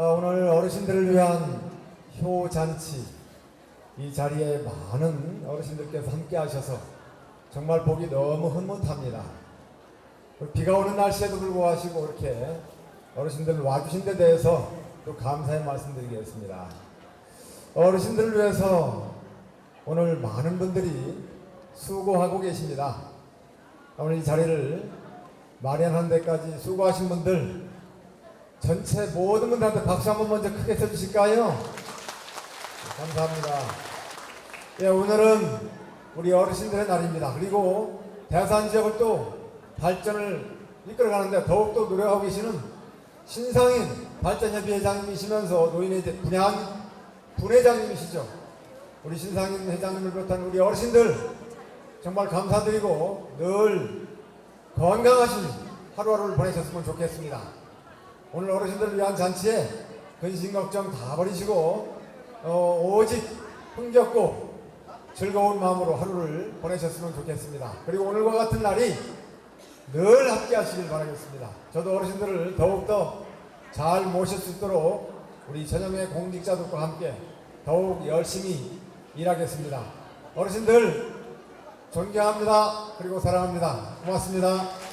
어, 오늘 어르신들을 위한 효잔치 이 자리에 많은 어르신들께서 함께 하셔서 정말 보기 너무 흐뭇합니다. 비가 오는 날씨에도 불구하고 이렇게 어르신들 와주신 데 대해서 또 감사의 말씀드리겠습니다. 어르신들을 위해서 오늘 많은 분들이 수고하고 계십니다. 오늘 이 자리를 마련하는 데까지 수고하신 분들 전체 모든 분들한테 박수 한번 먼저 크게 쳐주실까요? 네, 감사합니다. 예, 오늘은 우리 어르신들의 날입니다. 그리고 대산 지역을 또 발전을 이끌어가는데 더욱더 노력하고 계시는 신상인 발전협의 회장님이시면서 노인의 분양 분회장님이시죠. 우리 신상인 회장님을 비롯한 우리 어르신들 정말 감사드리고 늘 건강하신 하루하루를 보내셨으면 좋겠습니다. 오늘 어르신들을 위한 잔치에 근심 걱정 다 버리시고 어, 오직 흥겹고 즐거운 마음으로 하루를 보내셨으면 좋겠습니다. 그리고 오늘과 같은 날이 늘 함께 하시길 바라겠습니다. 저도 어르신들을 더욱더 잘 모실 수 있도록 우리 전형의 공직자들과 함께 더욱 열심히 일하겠습니다. 어르신들 존경합니다. 그리고 사랑합니다. 고맙습니다.